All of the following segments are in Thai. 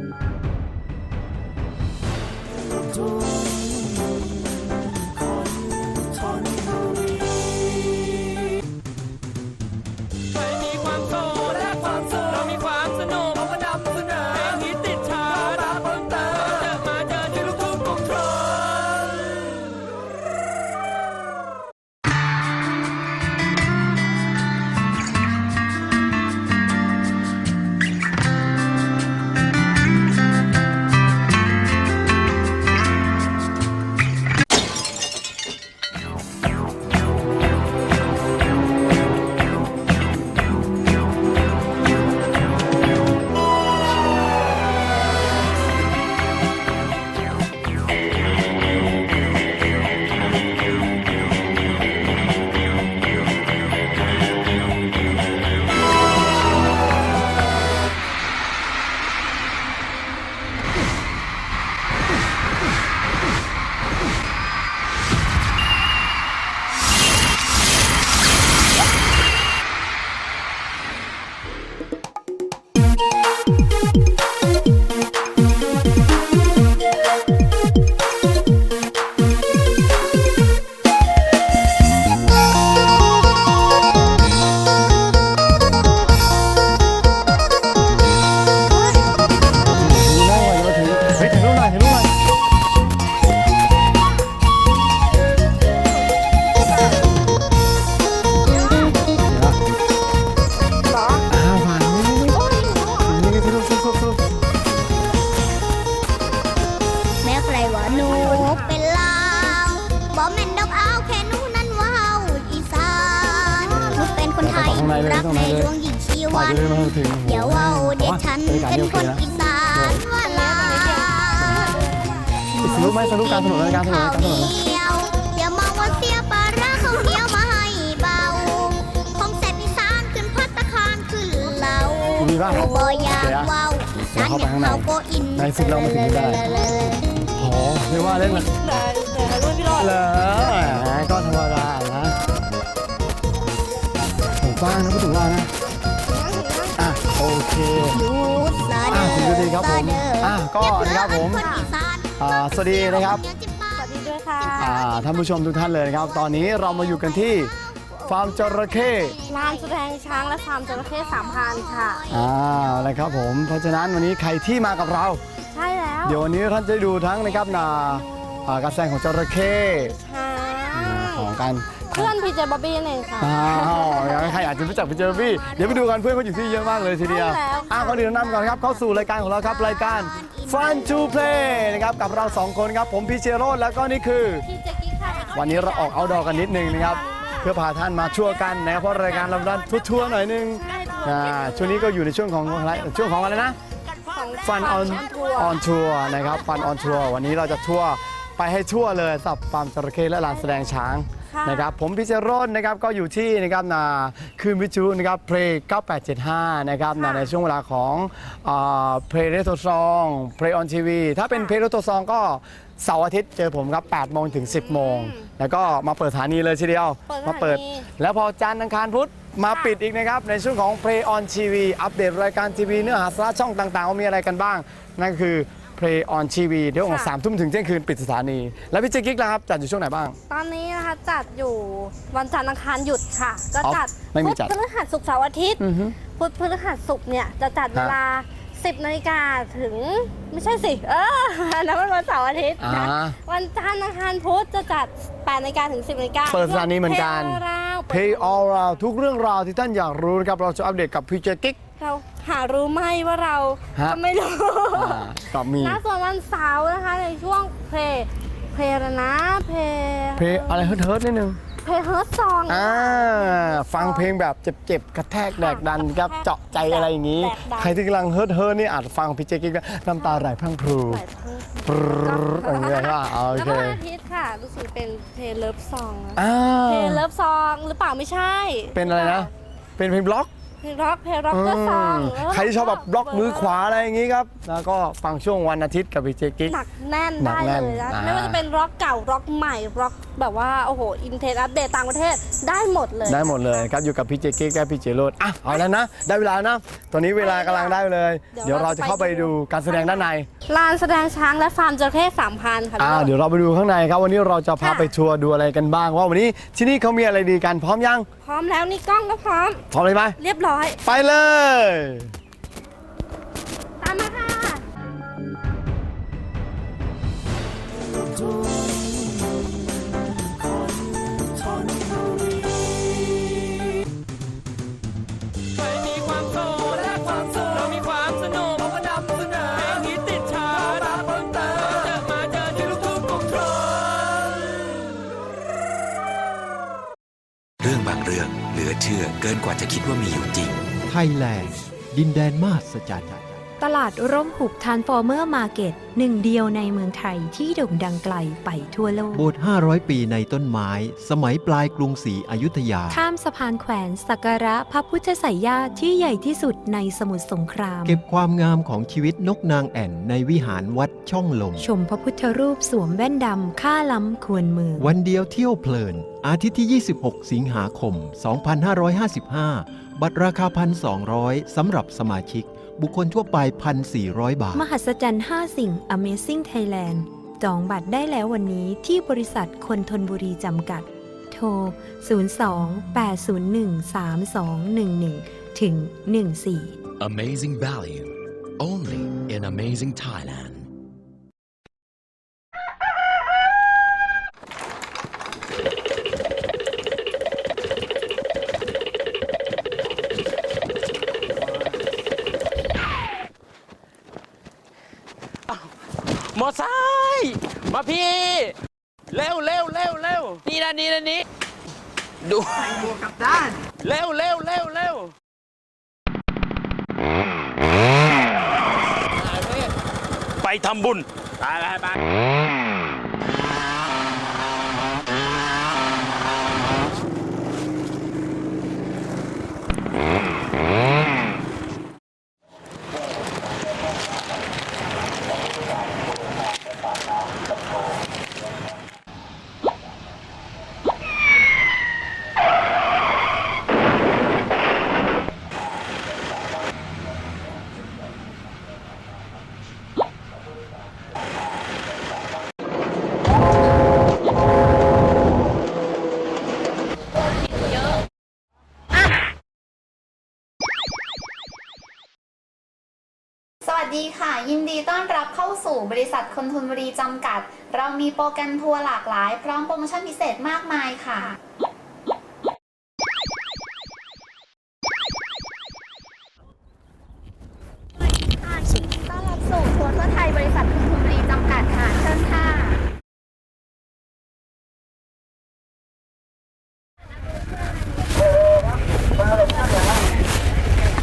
ใปไหมสรุปการถนนการถนนข้าวการถนนเหนียวอย่ามองว่าเสียปลาร้าข้าวเหนียวมาให้เบาของแซ่บอีสานขึ้นพัตตาคารขึ้นเหลามีป่ะบ่อยากเว้าอีสานอย่างเขาก็อินในสุดเราไมาถึงได้ โอ้ไม่ว่าเล่นมันแต่แต่รุ่นพี่รอดเหรอแหมก็ธรรมดานะผมกว้างนะพูดถึงว่านะอะโอเคอะคุณดูดีครับผมอะก็นะครับผมอ่า สวัสดีนะครับสวัสดีด้วยค่ะอ่าท่านผู้ชมทุกท่านเลยนะครับ ตอนนี้เรามาอยู่กันที่ฟาร์มจระเข้ร้านแสดงช้างและฟาร์มจระเข้สามพันค่ะ อ่านะครับผม เพราะฉะนั้นวันนี้ใครที่มากับเรา ใช่แล้วเดี๋ยววันนี้ท่านจะได้ดูทั้งนะครับนาอ่าการแสดงของจระเข้ช้าของการ เพื่อนพีเจบ๊อบบี้นั่นเองค่ะ อ้าวอย่างนั้นใครอาจจะรู้จักพี่เจอพี่เดี๋ยวไปดูกันเพื่อนเขาอยู่ที่เยอะมากเลยทีเดียวใช่แล้วค่ะอ่าก่อนอื่นแนะนำก่อนครับเข้าสู่รายการของเราครับรายการ Fun to Play นะครับกับเราสองคนครับผมพี่เชโรดแล้วก็นี่คือ พี่เจกี้ค่ะวันนี้เราออกเอาดอกันนิดนึงนะครับ เพื่อพาท่านมาชั่วกันนะครับเพราะรายการเราดันทั่วๆหน่อยนึงอ่าช่วงนี้ก็อยู่ในช่วงของอะไรช่วงของอะไรนะของฟันออนทัวร์ออนทัวร์นะครับฟันออนทัวร์วันนี้เราจะทัวร์ไปให้ทั่วเลยสำหรับฟาร์มจระเข้และลานแสดงช้างค่ะ นะครับผมพิเชโรจน์นะครับก็อยู่ที่นะครับนาคืนวิจูนะครับเพลง9875 นะครับนาในช่วงเวลาของเพลย์เรโทซองเพลย์ออนทีวีถ้าเป็นเพลย์เรโทซองก็เสาร์อาทิตย์เจอผมครับ8โมงถึง 10 โมง แล้วก็มาเปิดสถานีเลยทีเดียวเปิดสถานีมาเปิด แล้วพอจันทร์อังคารพุธมาปิดอีกนะครับ ในช่วงของ Play on TV อัปเดตรายการทีวีเนื้อหาสาระช่องต่างๆว่ามีอะไรกันบ้าง นั่นคือ Play on TV เดี๋ยวของสามทุ่มถึงเที่ยงคืนปิดสถานี แล้วพี่เจ๊กิ๊กล่ะครับจัดอยู่ช่วงไหนบ้าง ตอนนี้นะคะจัดอยู่วันจันทร์อังคารหยุดค่ะ ก็อ๋อจัดไม่มีพุธจัด พฤหัสศุกร์เสาร์อาทิตย์ อือฮึ พุธพฤหัสศุกร์เนี่ยจะจัดเวลา 10นาฬิกาถึงไม่ใช่สิ เอออันนั้นมันวันเสาร์อาทิตย์อ่านะวันจันทร์อังคารพุธจะจัด8นาฬิกาถึง 10นาฬิกาเปิดสถานีเหมือนกัน เพลงราว Play all around ทุกเรื่องราวที่ท่านอยากรู้นะครับ เราจะอัปเดตกับพี่เจ๊กิ๊ก เราหารู้ไหมว่าเราฮะ ก็ไม่รู้อ่าก็มี นะส่วนวันเสาร์นะคะ ในช่วงเพลงเพลงอะไรนะ เพลงเพลงอะไรเฮิร์ทๆนิดนึง เพลงเฮิร์ตซอง อ่าฟังเพลงแบบเจ็บๆ กระแทกแดกดันครับเจาะใจอะไรอย่างนี้ใครที่กำลังเฮิร์ทเฮิร์ทนี่อาจฟังพี่เจ๊กิ๊กแล้วน้ำตาไหลพรั่งพรูใส่เพิ่มปรึ๊ดอย่างเงี้ยว่าโอแล้วเคก็วันอาทิตย์ค่ะ รู้สึกเป็นเพลงเลิฟซองอ่าเพลงเลิฟซองหรือเปล่าไม่ใช่เป็นอะไรนะ เป็นเพลงบล็อก เพลงร็อกเพลงร็อกก็ซองอืมใครที่ชอบแบบบล็อกมือขวาอะไรอย่างงี้ครับ แล้วก็ฟังช่วงวันอาทิตย์กับพีเจกิ๊ก หนักแน่นหนักได้แน่นเลยนะอ่า ไม่ว่าจะเป็นร็อกเก่าร็อกใหม่ร็อกแบบว่าโอ้โหอินเทนอัปเดตต่างประเทศได้หมดเลย ได้หมดเลยครับอยู่กับพี่เจกิ๊กและพี่เจโรดอะเอาแล้วนะ ได้เวลานะ ตอนนี้เวลากำลังได้เลย เดี๋ยวเราจะเข้าไปดูการแสดงด้านใน ลานแสดงช้างและฟาร์มจระเข้สามพันค่ะอ่าพี่โรจน์ เดี๋ยวเราไปดูข้างในครับ วันนี้เราจะพาค่ะ ไปทัวร์ดูอะไรกันบ้าง ว่าวันนี้ที่นี่เขามีอะไรดีกันพร้อมยัง พร้อมแล้วนี่กล้องก็พร้อม พร้อมเลยไหม เรียบร้อยไปเลย เทือเชื่อเกินกว่าจะคิดว่ามีอยู่จริง ไทยแลนด์ดินแดนมหัศจรรย์ ตลาดร่มหุบทานฟอร์เมอร์มาร์เก็ตหนึ่งเดียวในเมืองไทยที่โด่งดังไกลไปทั่วโลก โบสถ์500 ปีในต้นไม้ สมัยปลายกรุงศรีอยุธยา ข้ามสะพานแขวนสักการะพระพุทธไสยญาติที่ใหญ่ที่สุดในสมุทรสงคราม เก็บความงามของชีวิตนกนางแอ่นในวิหารวัดช่องลม ชมพระพุทธรูปสวมแว่นดำค่าล้ำควรเมือง วันเดียวเที่ยวเพลิน อาทิตย์ที่ 26 สิงหาคม 2555 บัตรราคา 1,200สำหรับสมาชิก บุคคลทั่วไป 1,400 บาท มหัศจรรย์ 5 สิ่ง Amazing Thailand จองบัตรได้แล้ววันนี้ที่บริษัทคนทนบุรีจำกัด โทร 02-801-3211 ถึง 14 Amazing value. Only in Amazing Thailand. ดูใส่หมวกกับด้าน เร็วเร็วเร็วเร็วไปทำบุญ ไปไปไป สวัสดีค่ะ ยินดีต้อนรับเข้า สู่บริษัทคนทนบุรีจำกัด เรามีโปรแกรมทัวร์หลากหลาย พร้อมโปรโมชั่นพิเศษมากมายค่ะค่ะยินดีต้อนรับสู่ทัวร์ทั่วไทยบริษัทคุณทุนบุรีจำกัดค่ะเชิญค่ะ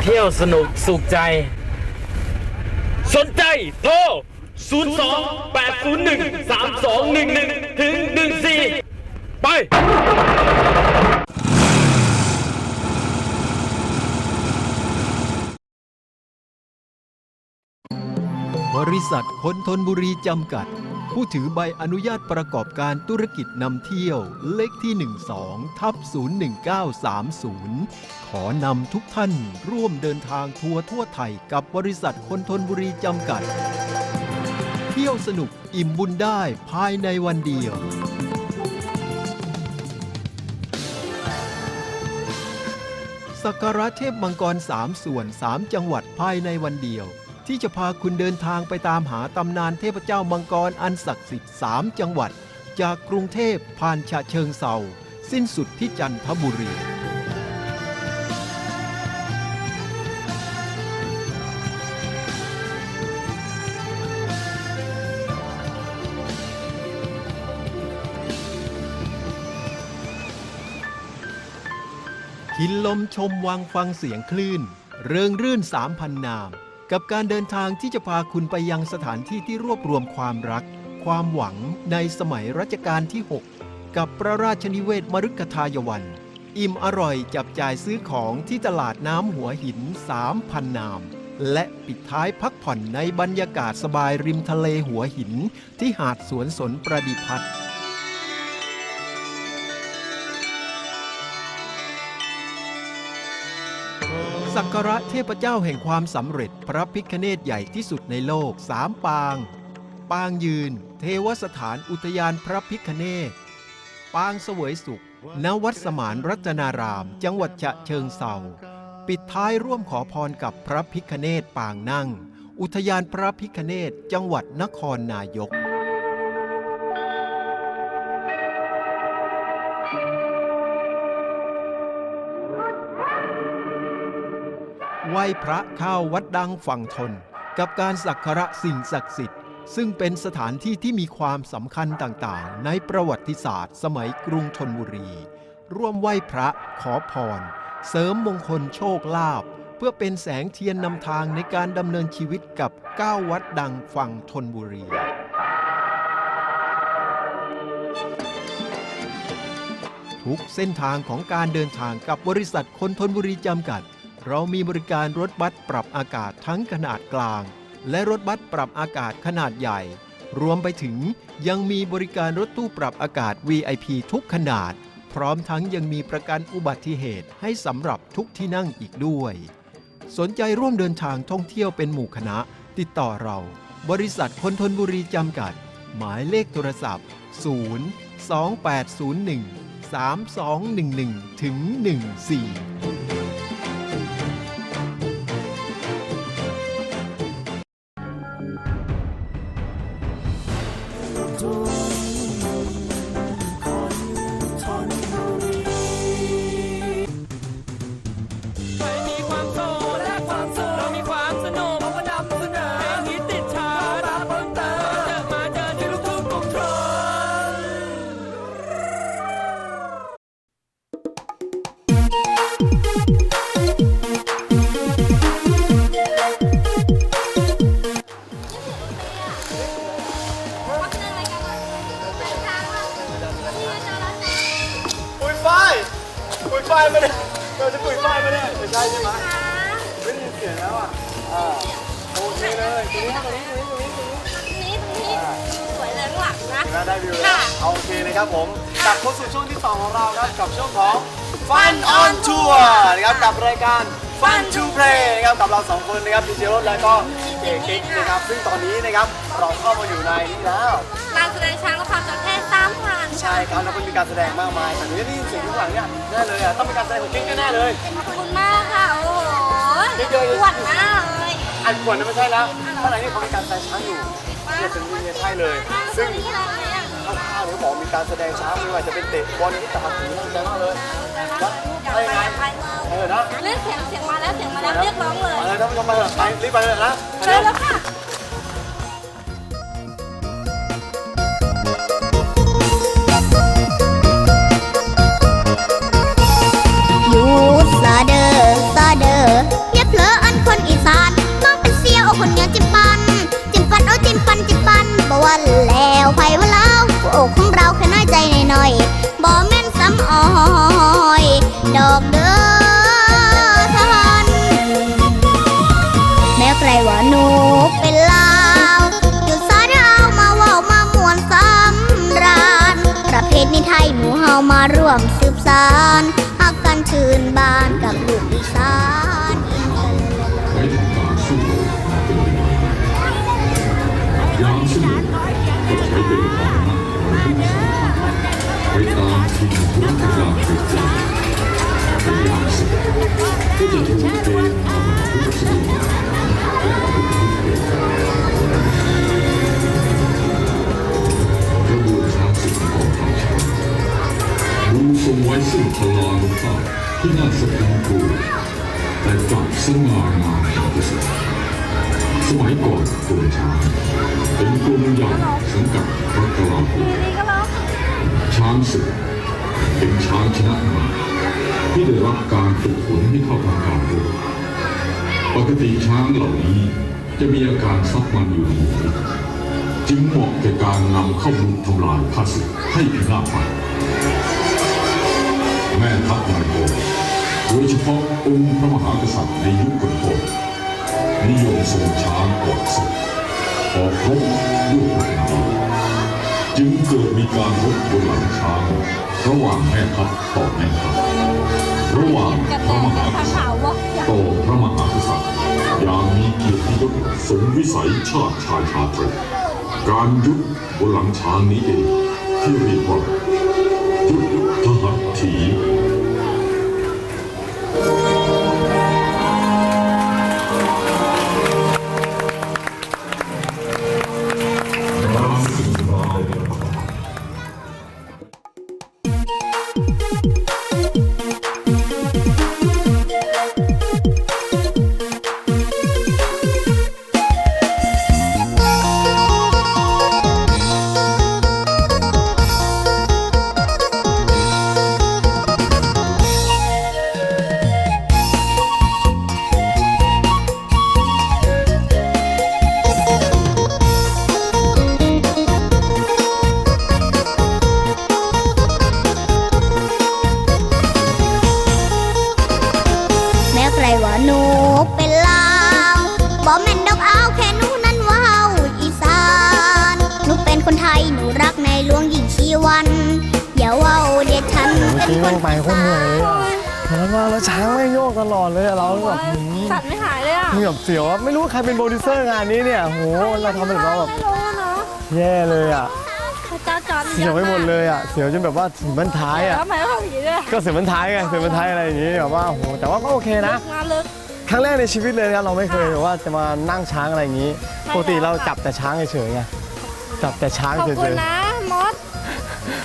เที่ยวสนุกสุขใจ สนใจโทร 02 801 3211 ถึง 14 ไป บริษัทคนทนบุรีจำกัด ผู้ถือใบอนุญาตประกอบการธุรกิจนำเที่ยวเลขที่ 12 ทับ 01930 ขอนำทุกท่านร่วมเดินทางทัวร์ทั่วไทยกับบริษัทคนทนบุรีจำกัด ที่ยวสนุกอิ่มบุญได้ภายในวันเดียว สักการะเทพมังกร3ส่วน3จังหวัดภายในวันเดียว ที่จะพาคุณเดินทางไปตามหาตำนานเทพเจ้ามังกรอันศักดิ์สิทธิ์3จังหวัด จากกรุงเทพผ่านฉะเชิงเซาสิ้นสุดที่จันทบุรี กินลมชมวังฟังเสียงคลื่น เริงรื่นสามพันนาม กับการเดินทางที่จะพาคุณไปยังสถานที่ที่รวบรวมความรัก ความหวังในสมัยรัชกาลที่ 6 กับพระราชนิเวศมฤคทายวัน อิ่มอร่อยจับจ่ายซื้อของที่ตลาดน้ำหัวหิน3,000นาม และปิดท้ายพักผ่อนในบรรยากาศสบายริมทะเลหัวหินที่หาดสวนสนประดิพัฒน์ สักการะเทพเจ้าแห่งความสำเร็จพระพิคเนตใหญ่ที่สุดในโลกสามปาง ปางยืน เทวสถานอุทยานพระพิคเนตปางเสวยสุข ณวัดสมานรัตนาราม จังหวัดฉะเชิงเซาปิดท้ายร่วมขอพรกับพระพิคเนตปางนั่ง อุทยานพระพิคเนตจังหวัดนครนายก ไหว้พระเข้าวัดดังฝั่งทน กับการสักการะสิ่งศักดิ์สิทธิ์ซึ่งเป็นสถานที่ที่มีความสำคัญต่างๆ ในประวัติศาสตร์ สมัยกรุงธนบุรี ร่วมไหว้พระขอพร เสริมมงคลโชคลาภเพื่อเป็นแสงเทียนนำทางในการดำเนินชีวิตกับ9วัดดังฝั่งธนบุรีทุกเส้นทางของการเดินทางกับบริษัทคนทนบุรีจำกัด เรามีบริการรถบัสปรับอากาศทั้งขนาดกลาง และรถบัสปรับอากาศขนาดใหญ่ รวมไปถึงยังมีบริการรถตู้ปรับอากาศ VIP ทุกขนาด พร้อมทั้งยังมีประกันอุบัติเหตุให้สำหรับทุกที่นั่งอีกด้วย สนใจร่วมเดินทางท่องเที่ยวเป็นหมู่คณะ ติดต่อเรา บริษัทคนทนบุรีจำกัด หมายเลขโทรศัพท์ 0 2801 3211ถึง14 แล้วก็เอกกิ๊กนะครับ ซึ่งตอนนี้นะครับเราเข้ามาอยู่ในนี้แล้วลานแสดงช้างและความจระเข้สามพันใช่ครับแล้วก็มีการแสดงมากมายแต่หนูได้ยินเสียงข้างหลังเนี่ยแน่เลยอะต้องเป็นการแสดงของกิ๊กแน่ๆเลยขอบคุณมากค่ะ โอ้โหนี่เจอปวดมากเลยอันควรนะไม่ใช่แล้วข้างในนี่เขามีการแสดงช้างอยู่เนี่ยเป็นนี่เนี่ยใช่เลย ซึ่งนี่อะไรอะข้าวๆเนี่ยบอกมีการแสดงช้างไม่ว่าจะเป็นเตะบอลที่ตาหูน่าใจมากเลยนะ ไปยังไงเออนะเรียกเสียงเสียงมาแล้วเสียงมาแล้วเรียกร้องเลย อะไรท่านผู้ชมมาเถอะไปรีบไปเลยนะไปเจเร็อวแล้วค่ะหยุดซาเดอซาเดออย่าเผลออันคนอีสาน ทรงไว้ซึ่งพลานุภาพที่น่าสะพรึงกลัวแต่กลับสง่างามเป็นที่สุดสมัยก่อนกรมช้างเป็นกรมใหญ่สังกัดพระกลาโหมช้างศึกเป็นช้างชนะมาที่ได้รับการฝึกฝนให้เข้าทำการรบปกติช้างเหล่านี้จะมีอาการซับมันอยู่ในหัวจึงเหมาะแก่การนำเข้าบุกทำลายข้าศึกให้พินาศไป ม่ทัพนายโกโดยเฉพาะองค์พระมหากษัตริย์ในยุคก่อนๆนิยมทรงช้างออกศึกออกรบด้วยพลังดีจึงเกิดมีการรบบนหลังช้างระหว่างแม่ทัพต่อแม่ทัพระหว่างพระมหากษัตริย์ต่อพระมหากษัตริย์อย่างมีเกียรติยศสมวิสัยชาติชายชาตรีการยุดบนหลังช้างนี้เองที่เรียกว่ายุดทหัตถี รู้ว่าใครเป็นโปรดิวเซอร์งานนี้เนี่ยโหเราทำเป็นเราแบบไม่รู้เนาะแย่เลยอะพระเจ้าจอร์นเสียวไปหมดเลยอะเสียวจนแบบว่าถึงบรรท้ายอะแล้วทำไมต้องทำอย่างนี้ด้วยก็เสียวบรรท้ายไงเสียวบรรท้ายอะไรอย่างงี้แบบว่าโอ้โหแต่ว่าก็โอเคนะงานลึกครั้งแรกในชีวิตเลยนะครับเราไม่เคยแบบว่าจะมานั่งช้างอะไรอย่างนี้ใช่ปกติแล้วเราค่ะจับแต่ช้างเฉยๆไงจับแต่ช้างขอบเฉคุณยนะมดๆ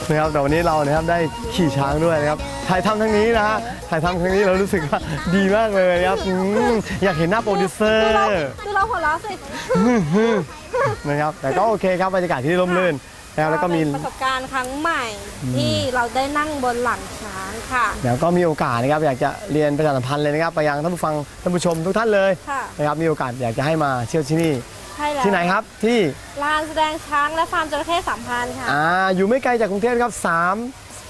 นะครับแต่วันนี้เรานะครับได้ขี่ช้างด้วยนะครับถ่ายทำทั้งนี้นะฮะถ่ายทำครั้งนี้เรารู้สึกว่าดีมากเลยครับอืมอยากเห็นหน้าโปรดิวเซอดูเราร์ ดูเราหัวเราะสินะครับ แต่ก็โอเคครับบรรยากาศที่ร่มรื่นนะครับแล้วก็มี เป็นประสบการณ์ครั้งใหม่ที่เราได้นั่งบนหลังช้างค่ะ เดี๋ยวก็มีโอกาสนะครับอยากจะเรียนประชาสัมพันธ์เลยนะครับไปยังท่านผู้ฟังท่านผู้ชมทุกท่านเลยค่ะ นะครับมีโอกาสอยากจะให้มาเที่ยวที่นี่ ใช่แล้วที่ไหนครับที่ลานแสดงช้างและฟาร์มจระเข้สัมพันธ์ค่ะ อ่าอยู่ไม่ไกลจากกรุงเทพครับสาม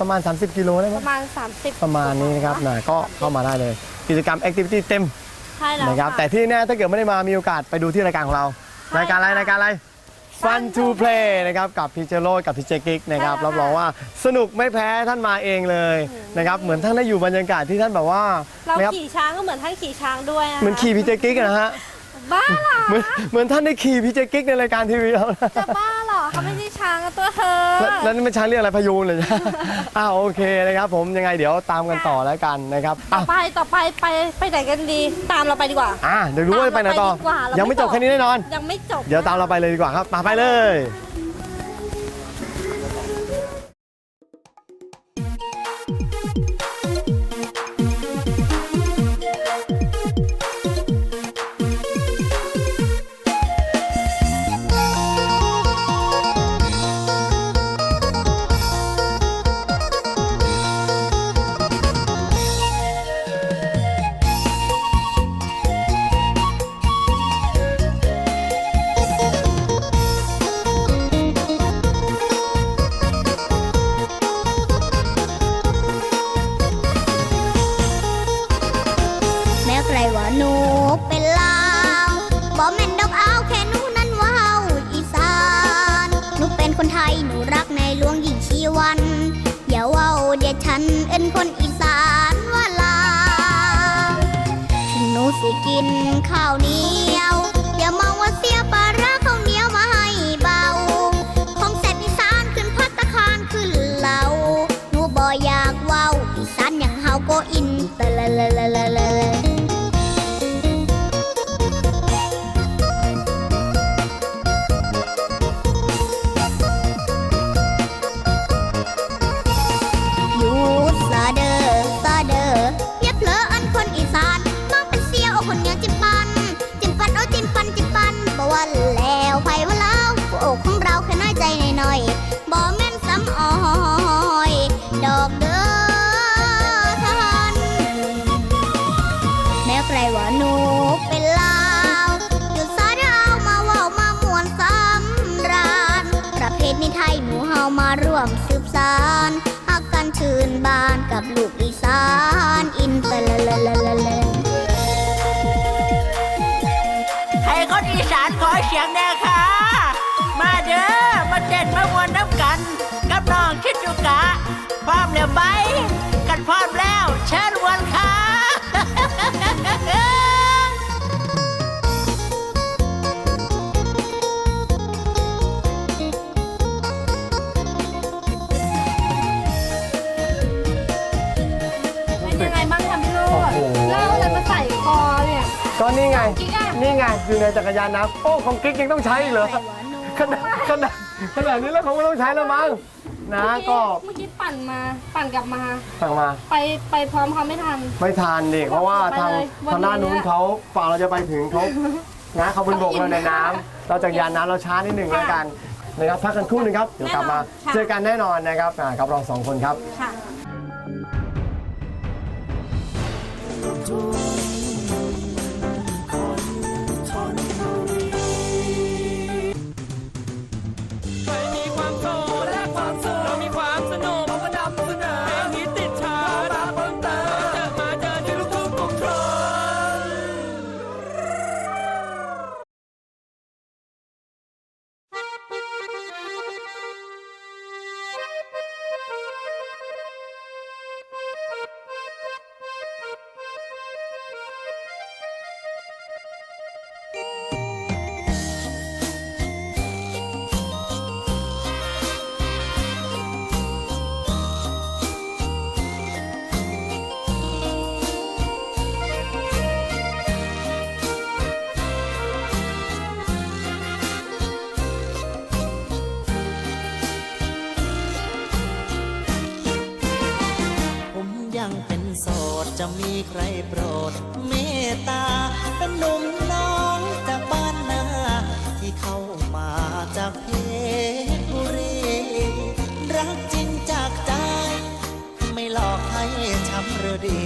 ประมาณ 30 กิโลได้ไหปมระมาณ 30 ประมาณนี้นะครับนะก็เข้ามาได้เลย กิจกรรมแอคทิวิตี้เต็มใช่แล้วนะครับค่ะแต่ที่แน่ถ้าเกิดไม่ได้มามีโอกาสไปดูที่รายการของเราใช่รายการอะไรค่ะรายการอะไร Fun to Play นะครับกับพี่เจโรดกับพี่เจกิกนะครับใช่แล้วรับรองว่าสนุกไม่แพ้ท่านมาเองเลยนะครับเหมือนท่านได้อยู่บรรยากาศที่ท่านแบบว่าเรานะครับขี่ช้างก็เหมือนท่านขี่ช้างด้วยะคะเหมือนขี่พี่เจกิกอะนะฮะ บ้าเหรอเหมือนเหมือนท่านได้ขี่พี่เจกิกในรายการทีวีเรานะจะบ้าเหรอเขาไม่ใช่ช้างอะตัวเธอแล้วแล้วนี่มันช้างเรียกอะไรพยูนเลยนะอ้าวโอเคนะครับผมยังไงเดี๋ยวตามกันต่อแล้วกันนะครับต่ออ้าวไปต่อไปไปไปไหนกันดี ตามเราไปดีกว่า อ่าเดี๋ยวรู้ว่าจะไปไหนต่อ ตามเราไปดีกว่าเรายัยังไม่จบ แค่นี้แน่นอน ยังไม่จบ เดี๋ยวตามเราไปเลยดีกว่าครับมาไปเลยำราญประเพณีไทยหนูเฮามาร่วมสืบสานหากกันชื่นบานกับลูกอีสานอินเตอร์ละละละละลให้คนอีสานขอเสียงแน่ค่ะ มาเด้อมาเต้นมามวนน้ำกัน กับน้องคิดจุกะพร้อมแล้วไหมกันพร้อมแล้ว เชิญวนค่ะ นี่ไงอยู่ในจักรยานน้ำโอ้ของกิ๊กยังต้องใช้อีกเหรอขนาดขนาดขนาดนี้แล้วคงไม่ต้องใช้แล้วมั้งนะก็เมื่อกี้ปั่นมาปั่นกลับมาสั่งมา ไปไปพร้อมเขาไม่ทัน ไม่ทานดิเพราะว่าทางไปเลยวันทางด้านนู้นนี้เขาฝั่งเราจะไปถึงเขานะเขาเป็นบกเราในน้ำเราจักรยานน้ำเราช้านิดหนึ่งแล้วกันนะครับพักกันครู่หนึงครับเดี๋ยวกลับมาค่ะเจอกันแน่นอนนะครับอ่ากับเราสองคนครับ จะมีใครโปรดเมตตา เป็นหนุ่มน้องจากบ้านนา ที่เข้ามาจากเพชรบุรี รักจริงจากใจ ไม่หลอกให้ช้ำหรือดี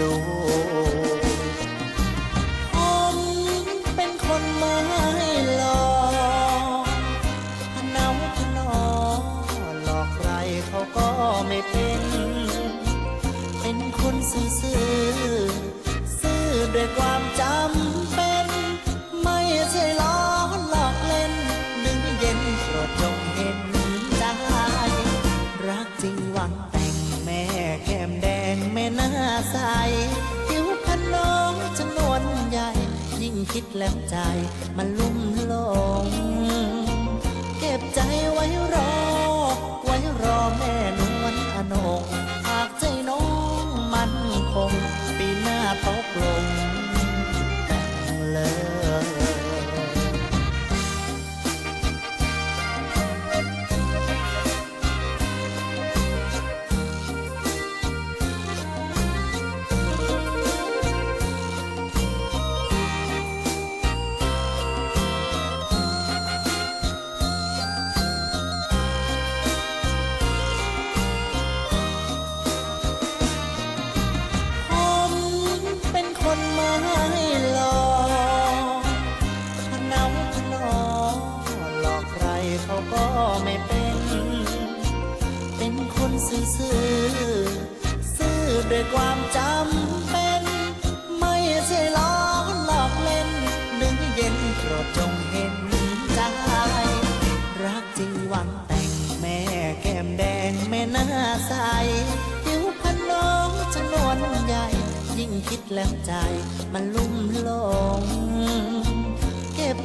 ดู ผมเป็นคนไม่หลอกนาพะนอหลอกใครเขาก็ไม่เป็น เป็นคนซื่อ ซื่อๆซื่อด้วยความ ดแล้วใจ มันลุ่ม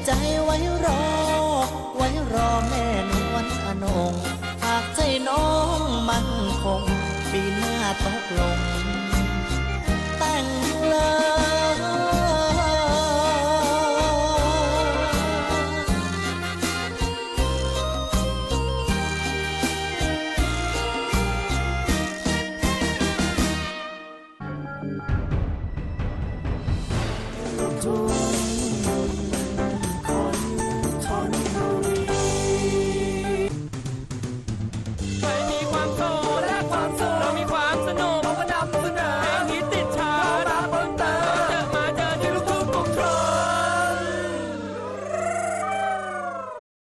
ใจไว้รอ ไว้รอแม่นวลอนงหากใจน้องมันคง ปีหน้าตกลง